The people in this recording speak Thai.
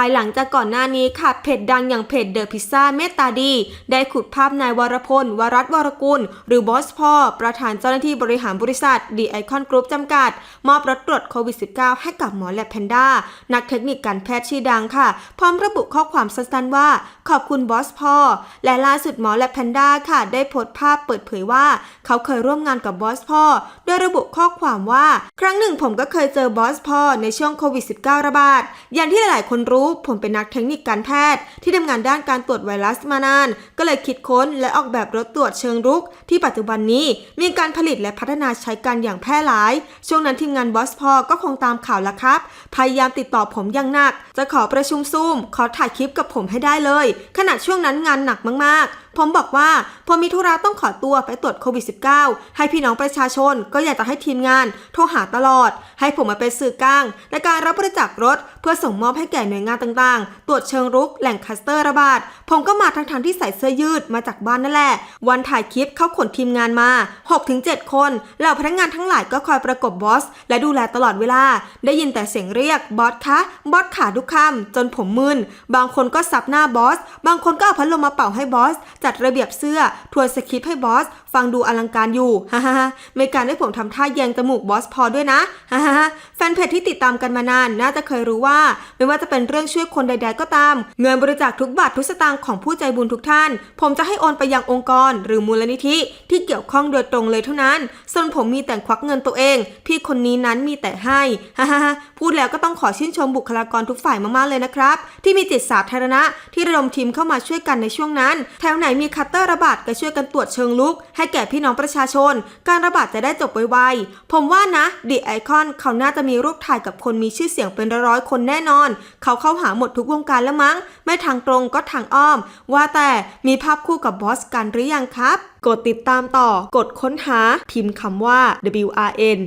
ายหลังจากก่อนหน้านี้ค่ะเพจดังอย่างเพจเดอะพิซซ่าเมตตาดี ได้ขุดภาพนายวรพล วรัตวรกุล หรือบอสพ่อ ประธานเจ้าหน้าที่บริหารบริษัทดีไอคอนกรุ๊ปจำกัด มอบรถตรวจโควิด -19 ให้กับหมอแลบแพนด้า นักเทคนิคการแพทย์ชื่อดังค่ะ พร้อมระบุข้อความสั้นๆว่า ขอบคุณบอสพ่อ และล่าสุดหมอแลบแพนด้าค่ะ ได้โพสต์ภาพเปิดเผยว่า เขาเคยร่วมงานกับบอสพ่อโดยระบุข้อความว่า ครั้งหนึ่งผมก็เคยเจอบอสพ่อในช่วงโควิด -19 ระบาดอย่างที่หลายๆคนรู้ผมเป็นนักเทคนิคการแพทย์ ที่ทำงานด้านการตรวจไวรัสมานาน ก็เลยคิดค้นและออกแบบรถตรวจเชิงรุก ที่ปัจจุบันนี้มีการผลิตและพัฒนาใช้กันอย่างแพร่หลาย ช่วงนั้นทีมงานบอสพอก็คงตามข่าวละครับ พยายามติดต่อผมอย่างหนัก จะขอประชุมซูม ขอถ่ายคลิปกับผมให้ได้เลย ขณะช่วงนั้นงานหนักมาก ๆ ผมบอกว่าผมมีธุระต้องขอตัวไปตรวจโควิด -19 ให้พี่น้องประชาชน ก็อยากจะให้ทีมงานโทรหาตลอด ให้ผมมาเป็นสื่อกลางในการรับบริจาครถ เพื่อส่งมอบให้แก่หน่วยงานต่างๆ ตรวจเชิงรุกแหล่งคัสเตอร์ระบาด ผมก็มาทั้งๆที่ใส่เสื้อยืดมาจากบ้านนั่นแหละ วันถ่ายคลิปเขาขนทีมงานมา 6-7 คนเหล่าพนักงานทั้งหลายก็คอยประกบบอส และดูแลตลอดเวลา ได้ยินแต่เสียงเรียกบอสคะบอสขาทุกคำจนผมมึนบางคนก็ซับหน้าบอส บางคนก็เอาพัดลมมาเป่าให้บอส จัดระเบียบเสื้อทวนสคริปต์ให้บอส ฟังดูอลังการอยู่ฮ่าฮ่าไม่การให้ผมทำท่าแยงจมูกบอสพอด้วยนะฮ่าฮ่าแฟนเพจที่ติดตามกันมานานน่าจะเคยรู้ว่า ไม่ว่าจะเป็นเรื่องช่วยคนใด ๆ ก็ตาม เงินบริจาคทุกบาททุกสตางค์ของผู้ใจบุญทุกท่าน ผมจะให้โอนไปยังองค์กร หรือมูลนิธิที่เกี่ยวข้องโดยตรงเลยเท่านั้น ส่วนผมมีแต่ควักเงินตัวเอง พี่คนนี้นั้นมีแต่ให้ฮ่าฮ่าพูดแล้วก็ต้องขอชื่นชมบุคลากรทุกฝ่ายมากๆเลยนะครับ ที่มีจิตสาธารณะที่ระดมทีมเข้ามาช่วยกันในช่วงนั้น แถวไหนมีคัตเตอร์ระบาดก็ช่วยกันตรวจเชิงลุก ให้แก่พี่น้องประชาชน การระบาดจะได้จบไวๆผมว่านะดีไอคอนเขาน่าจะมีรูปถ่ายกับคนมีชื่อเสียงเป็นร้อยๆคนแน่นอน เขาเข้าหาหมดทุกวงการแล้วมั้ง ไม่ทางตรงก็ทางอ้อม ว่าแต่มีภาพคู่กับบอสกันหรือยังครับ กดติดตามต่อ กดค้นหา พิมพ์คำว่า WRN